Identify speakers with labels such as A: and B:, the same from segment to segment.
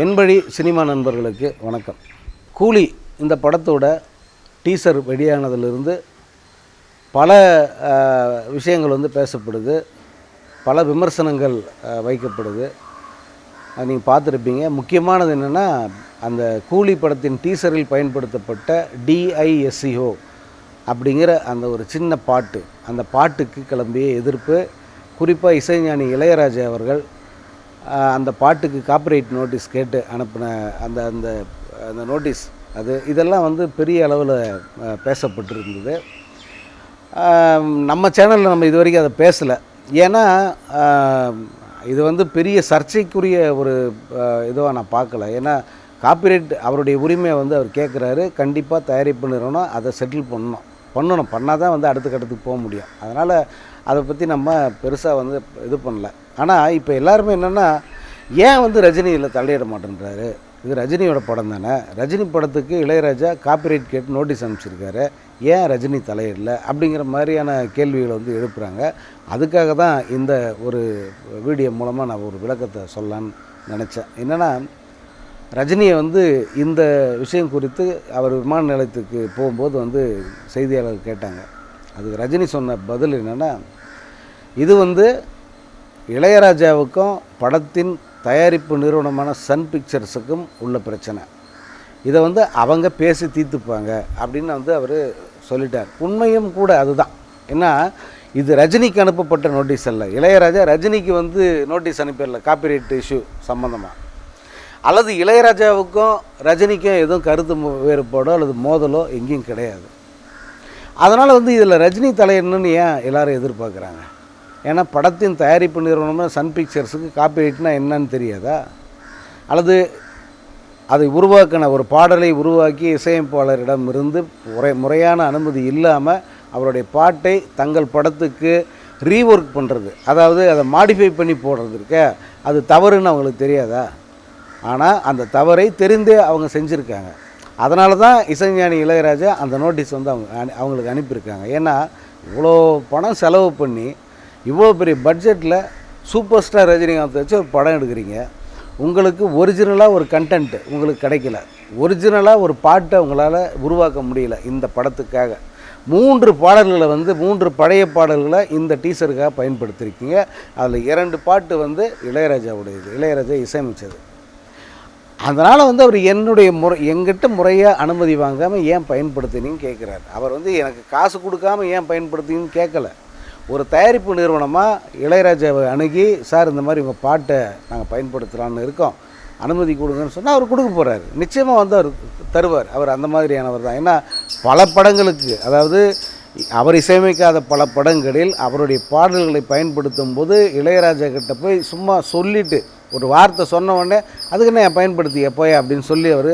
A: என்பழி cinema நண்பர்களுக்கு வணக்கம். கூலி இந்த படத்தோட டீசர் வெளியானதிலிருந்து பல விஷயங்கள் வந்து பேசப்படுது. பல விமர்சனங்கள் வைக்கப்படுது. வைக்கப்படுது நீங்கள் பார்த்துருப்பீங்க. முக்கியமானது என்னென்னா அந்த கூலி படத்தின் டீசரில் பயன்படுத்தப்பட்ட டிஐஎஸ்சிஓ அப்படிங்கிற அந்த ஒரு சின்ன பாட்டு. அந்த பாட்டுக்கு கிளம்பிய எதிர்ப்பு குறிப்பாக இசைஞானி இளையராஜா அவர்கள் அந்த பாட்டுக்கு காப்பிரைட் நோட்டீஸ் கேட்டு அனுப்பின அந்த அந்த அந்த நோட்டீஸ் அது இதெல்லாம் வந்து பெரிய அளவில் பேசப்பட்டிருந்தது. நம்ம சேனலில் நம்ம இது வரைக்கும் அதை பேசலை. ஏன்னா இது வந்து பெரிய சர்ச்சைக்குரிய ஒரு இதுவாக நான் பார்க்கல. ஏன்னா காப்பிரைட் அவருடைய உரிமையை வந்து அவர் கேட்குறாரு கண்டிப்பாக தயாரிப்பு நிறுவனம் அதை செட்டில் பண்ணணும். பண்ணணும். பண்ணால் தான் வந்து அடுத்த கட்டத்துக்கு போக முடியும். அதனால் அதை பற்றி நம்ம பெருசாக வந்து இது பண்ணல. ஆனால் இப்போ எல்லாருமே என்னென்னா ஏன் வந்து ரஜினியில் தலையிட மாட்டேன்றாரு? இது ரஜினியோட படம் தானே. ரஜினி படத்துக்கு இளையராஜா காப்பிரைட் கேட்டு நோட்டீஸ் அனுப்பிச்சிருக்காரு. ஏன் ரஜினி தலையிடல? அப்படிங்கிற மாதிரியான கேள்விகளை வந்து எழுப்புகிறாங்க அதுக்காக தான் இந்த ஒரு வீடியோ மூலமாக நான் ஒரு விளக்கத்தை சொல்லலான்னு நினச்சேன். என்னென்னா ரஜினியை வந்து இந்த விஷயம் குறித்து அவர் விமான நிலையத்துக்கு போகும்போது வந்து செய்தியாளர் கேட்டாங்க. அதுக்கு ரஜினி சொன்ன பதில் என்னென்னா இது வந்து இளையராஜாவுக்கும் படத்தின் தயாரிப்பு நிறுவனமான சன் பிக்சர்ஸுக்கும் உள்ள பிரச்சனை. இதை வந்து அவங்க பேசி தீர்த்துப்பாங்க அப்படின்னு வந்து அவர் சொல்லிட்டார். உண்மையும் கூட அதுதான். ஏன்னா இது ரஜினிக்கு அனுப்பப்பட்ட நோட்டீஸ் அல்ல. இளையராஜா ரஜினிக்கு வந்து நோட்டீஸ் அனுப்பிடல காப்பிரைட் இஷ்யூ சம்மந்தமாக அல்லது இளையராஜாவுக்கும் ரஜினிக்கும் எதுவும் கருத்து வேறுபாடோ அல்லது மோதலோ எங்கேயும் கிடையாது. அதனால் வந்து இதில் ரஜினி தலையணுன்னு ஏன் எல்லோரும் எதிர்பார்க்குறாங்க? ஏன்னா படத்தின் தயாரிப்பு நிறுவனமாக சன் பிக்சர்ஸுக்கு காப்பிரைட்னா என்னன்னு தெரியாதா? அல்லது அதை உருவாக்கின ஒரு பாடலை உருவாக்கி இசையமைப்பாளரிடம் இருந்து முறை முறையான அனுமதி இல்லாமல் அவருடைய பாட்டை தங்கள் படத்துக்கு ரீஒர்க் பண்ணுறது அதாவது அதை மாடிஃபை பண்ணி போடுறது இருக்க அது தவறுன்னு அவங்களுக்கு தெரியாதா? ஆனால் அந்த தவறை தெரிந்தே அவங்க செஞ்சுருக்காங்க. அதனால தான் இசைஞானி இளையராஜா அந்த நோட்டீஸ் வந்து அவங்க அனு- அவங்களுக்கு அனுப்பியிருக்காங்க. ஏன்னா இவ்வளோ பணம் செலவு பண்ணி இவ்வளோ பெரிய பட்ஜெட்டில் சூப்பர் ஸ்டார் ரஜினிகாந்த் வச்சு ஒரு படம் எடுக்கிறீங்க. உங்களுக்கு ஒரிஜினலாக ஒரு கண்டென்ட் உங்களுக்கு கிடைக்கல. ஒரிஜினலாக ஒரு பாட்டை உங்களால் உருவாக்க முடியல இந்த படத்துக்காக. மூன்று பாடல்களை வந்து மூன்று பழைய பாடல்களை இந்த டீசருக்காக பயன்படுத்தியிருக்கீங்க. அதில் இரண்டு பாட்டு வந்து இளையராஜாவுடையது இளையராஜா இசையமைச்சது. அதனால் வந்து அவர் என்னுடைய முறை எங்கிட்ட முறையாக அனுமதி வாங்காமல் ஏன் பயன்படுத்தினீங்க கேட்குறாரு அவர் வந்து எனக்கு காசு கொடுக்காம ஏன் பயன்படுத்தினு கேட்கல ஒரு தயாரிப்பு நிறுவனமாக இளையராஜாவை அணுகி சார் இந்த மாதிரி உங்கள் பாட்டை நாங்கள் பயன்படுத்தலான்னு இருக்கோம். அனுமதி கொடுங்கன்னு சொன்னால் அவர் கொடுக்க போகிறாரு நிச்சயமாக வந்து அவர் தருவார். அவர் அந்த மாதிரியானவர் தான். ஏன்னா பல படங்களுக்கு அதாவது அவர் இசையமைக்காத பல படங்களில் அவருடைய பாடல்களை பயன்படுத்தும் போது இளையராஜா கிட்ட போய் சும்மா சொல்லிட்டு ஒரு வார்த்தை சொன்ன உடனே அதுக்கு பயன்படுத்திய? பயன்படுத்தி அப்படின்னு சொல்லி அவர்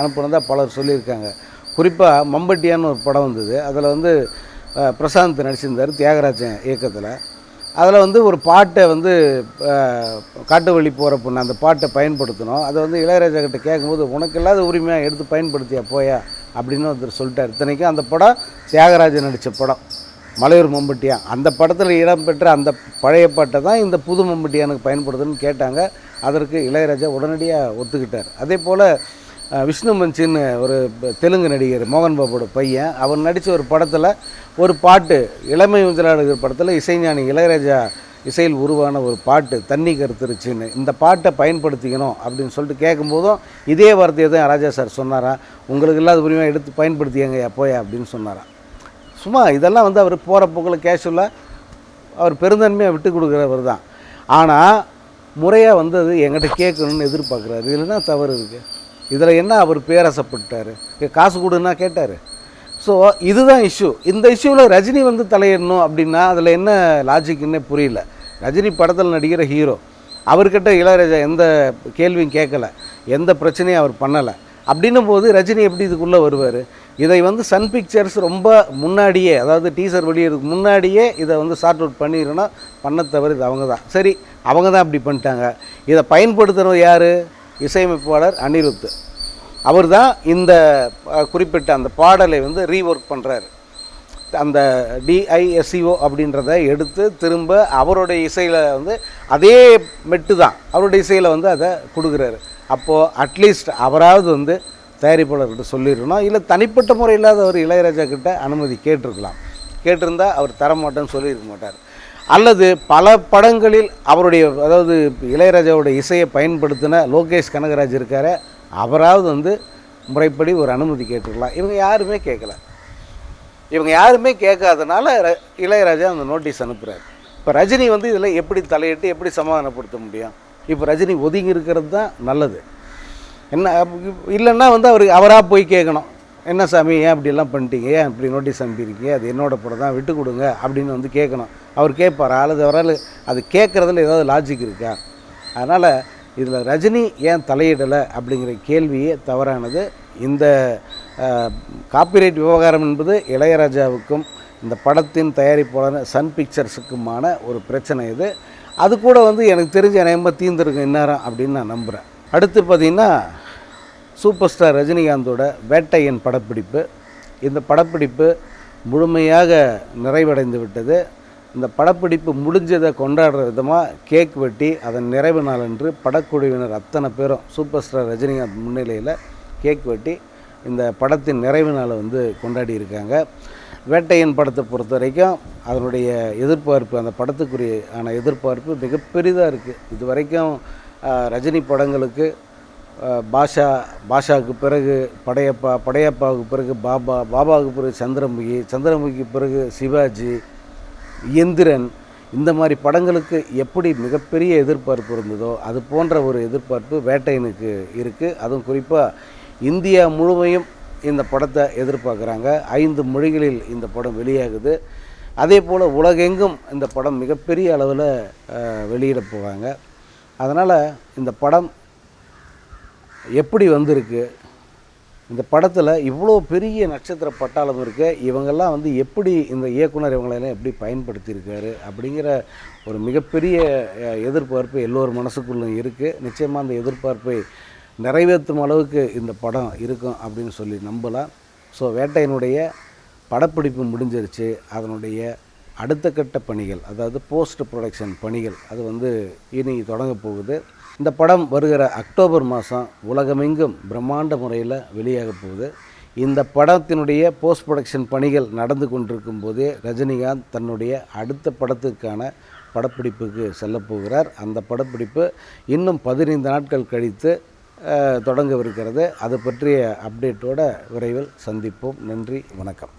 A: அனுப்புனதாக பலர் சொல்லியிருக்காங்க. குறிப்பாக மம்பட்டியான்னு ஒரு படம் வந்தது. அதில் வந்து பிரசாந்த் நடிச்சிருந்தார் தியாகராஜன் இயக்கத்தில். அதில் வந்து ஒரு பாட்டை வந்து காட்டு வழி போகிற பொண்ணு அந்த பாட்டை பயன்படுத்தணும் அதை வந்து இளையராஜா கிட்ட கேட்கும்போது உனக்கு இல்லாத உரிமையாக எடுத்து பயன்படுத்தியா? போயா? அப்படின்னு ஒருத்தர் சொல்லிட்டார். இத்தனைக்கும் அந்த படம் தியாகராஜன் நடித்த படம். மலையூர் மம்பட்டியா. அந்த படத்தில் இடம்பெற்ற அந்த பழைய பாட்டை தான் இந்த புது மம்பட்டியானுக்கு பயன்படுதுன்னு கேட்டாங்க. அதற்கு இளையராஜா உடனடியாக ஒத்துக்கிட்டார். அதே போல் விஷ்ணு மஞ்சின்னு ஒரு தெலுங்கு நடிகர் மோகன் பாபுவோட பையன் அவர் நடித்த ஒரு படத்தில் ஒரு பாட்டு இளமை உஞ்சலாடுகிற படத்தில் இசைஞானி இளையராஜா இசையில் உருவான ஒரு பாட்டு தண்ணி கருத்துருச்சின்னு. இந்த பாட்டை பயன்படுத்திக்கணும் அப்படின்னு சொல்லிட்டு கேட்கும்போதும் இதே வார்த்தையை தான் ராஜா சார் சொன்னாரா? உங்களுக்கு இல்லாத உரிமையாக எடுத்து பயன்படுத்தியங்கய்யா போயா அப்படின்னு சொன்னாராம் சும்மா இதெல்லாம் வந்து அவர் போகிற போக்கில் கேஷுவலாக அவர் பெருந்தன்மையாக விட்டு கொடுக்குறவர் தான். ஆனால் முறையாக வந்து அது எங்கிட்ட கேட்கணும்னு எதிர்பார்க்குறாரு. இதில் தவறு இருக்குது இதில் என்ன அவர் பேராசைப்பட்டார்? காசு கொடுன்னா கேட்டார். ஸோ இதுதான் இஷ்யூ இந்த இஷ்யூவில் ரஜினி வந்து தலையிடணும் அப்படின்னா அதில் என்ன லாஜிக்னே புரியல. ரஜினி படத்தில் நடிக்கிற ஹீரோ அவர்கிட்ட இளையராஜா எந்த கேள்வியும் கேட்கல. எந்த பிரச்சனையும் அவர் பண்ணலை. அப்படின்னும் போது ரஜினி எப்படி இதுக்குள்ளே வருவார்? இதை வந்து சன் பிக்சர்ஸ் ரொம்ப முன்னாடியே அதாவது டீசர் வெளியிறதுக்கு முன்னாடியே இதை வந்து சார்ட் அவுட் பண்ணிடணும் பண்ண தவிர இது அவங்க தான் சரி அவங்க தான் அப்படி பண்ணிட்டாங்க. இதை பயன்படுத்துகிறவர் யார்? இசையமைப்பாளர் அனிருத். அவர் தான் இந்த குறிப்பிட்ட அந்த பாடலை வந்து ரீஒர்க் பண்ணுறாரு அந்த டிஐஎஸ்சிஓ அப்படின்றத எடுத்து திரும்ப அவருடைய இசையில் வந்து அதே மெட்டு தான் அவருடைய இசையில் வந்து அதை கொடுக்குறாரு. அப்போது அட்லீஸ்ட் அவராவது வந்து தயாரிப்பாளர்கிட்ட சொல்லியிருக்கணும் இல்லை தனிப்பட்ட முறை இல்லாத ஒரு இளையராஜா கிட்ட அனுமதி கேட்டிருக்கலாம். கேட்டிருந்தா அவர் தரமாட்டேன்னு சொல்லியிருக்க மாட்டார். அல்லது பல படங்களில் அவருடைய அதாவது இளையராஜாவோட இசையை பயன்படுத்தின லோகேஷ் கனகராஜ் இருக்கார் அவராவது வந்து முறைப்படி ஒரு அனுமதி கேட்டுருக்கலாம். இவங்க யாருமே கேட்கல இவங்க யாருமே கேட்காதனால ர- இளையராஜா அந்த நோட்டீஸ் அனுப்புகிறார் இப்போ ரஜினி வந்து இதில் எப்படி தலையிட்டு எப்படி சமாதானப்படுத்த முடியும்? இப்போ ரஜினி ஒதுங்கி இருக்கிறது தான் நல்லது. என்ன இல்லைன்னா வந்து அவர் அவராக போய் கேட்கணும். என்ன சாமி ஏன் அப்படிலாம் பண்ணிட்டீங்க? ஏன் இப்படி நோட்டீஸ் அனுப்பியிருக்கீங்க? அது என்னோட படம் தான் விட்டு கொடுங்க அப்படின்னு வந்து கேட்கணும். அவர் கேட்பார்? அல்லது அவரால் அது கேட்குறதுல ஏதாவது லாஜிக் இருக்கா? அதனால் இதில் ரஜினி ஏன் தலையிடலை அப்படிங்கிற கேள்வியே தவறானது. இந்த காப்பிரைட் விவகாரம் என்பது இளையராஜாவுக்கும் இந்த படத்தின் தயாரிப்பாளர் சன் பிக்சர்ஸுக்குமான ஒரு பிரச்சனை இது. அது கூட வந்து எனக்கு தெரிஞ்ச நேரமாக தீர்ந்துருக்கும் இந்நேரம் அப்படின்னு நான் நம்புகிறேன் அடுத்து பார்த்திங்கன்னா சூப்பர் ஸ்டார் ரஜினிகாந்தோட வேட்டையின் படப்பிடிப்பு. இந்த படப்பிடிப்பு முழுமையாக நிறைவடைந்து விட்டது. இந்த படப்பிடிப்பு முடிஞ்சதை கொண்டாடுற விதமாக கேக் வெட்டி அதன் நிறைவு நாள் என்று படக்குழுவினர் அத்தனை பேரும் சூப்பர் ஸ்டார் ரஜினிகாந்த் முன்னிலையில் கேக் வெட்டி இந்த படத்தின் நிறைவு நாளை வந்து கொண்டாடி இருக்காங்க வேட்டையன் படத்தை பொறுத்த வரைக்கும் அதனுடைய எதிர்பார்ப்பு அந்த படத்துக்குரிய ஆன எதிர்பார்ப்பு மிக பெரிதாக இருக்குது இது வரைக்கும் ரஜினி படங்களுக்கு பாஷா பாஷாவுக்கு பிறகு படையப்பா படையப்பாவுக்கு பிறகு பாபா பாபாவுக்கு பிறகு சந்திரமுகி சந்திரமுகிக்கு பிறகு சிவாஜி இயந்திரன் இந்த மாதிரி படங்களுக்கு எப்படி மிகப்பெரிய எதிர்பார்ப்பு இருந்ததோ அது போன்ற ஒரு எதிர்பார்ப்பு வேட்டையனுக்கு இருக்குது அதுவும் குறிப்பாக இந்தியா முழுமையும் இந்த படத்தை எதிர்பார்க்குறாங்க. ஐந்து மொழிகளில் இந்த படம் வெளியாகுது. அதே போல் உலகெங்கும் இந்த படம் மிகப்பெரிய அளவில் வெளியிட போவாங்க. அதனால் இந்த படம் எப்படி வந்திருக்கு? இந்த படத்தில் இவ்வளோ பெரிய நட்சத்திர பட்டாளம் இருக்க. இவங்கெல்லாம் வந்து எப்படி இந்த இயக்குனர் இவங்களெல்லாம் எப்படி பயன்படுத்தியிருக்காரு அப்படிங்கிற ஒரு மிகப்பெரிய எதிர்பார்ப்பு எல்லோர் மனசுக்குள்ளும் இருக்குது நிச்சயமாக அந்த எதிர்பார்ப்பை நிறைவேற்றும் அளவுக்கு இந்த படம் இருக்கும் அப்படின்னு சொல்லி நம்பலாம். ஸோ வேட்டையினுடைய படப்பிடிப்பு முடிஞ்சிருச்சு. அதனுடைய அடுத்த கட்ட பணிகள் அதாவது போஸ்ட் ப்ரொடக்ஷன் பணிகள் அது வந்து இனி தொடங்க போகுது. இந்த படம் வருகிற அக்டோபர் மாதம் உலகமெங்கும் பிரம்மாண்ட முறையில் வெளியாக போகுது. இந்த படத்தினுடைய போஸ்ட் ப்ரொடக்ஷன் பணிகள் நடந்து கொண்டிருக்கும் போதே ரஜினிகாந்த் தன்னுடைய அடுத்த படத்துக்கான படப்பிடிப்புக்கு செல்லப்போகிறார் அந்த படப்பிடிப்பு இன்னும் பதினைந்து நாட்கள் கழித்து தொடங்கவிருக்கிறது. அது பற்றிய அப்டேட்டோட விரைவில் சந்திப்போம். நன்றி வணக்கம்.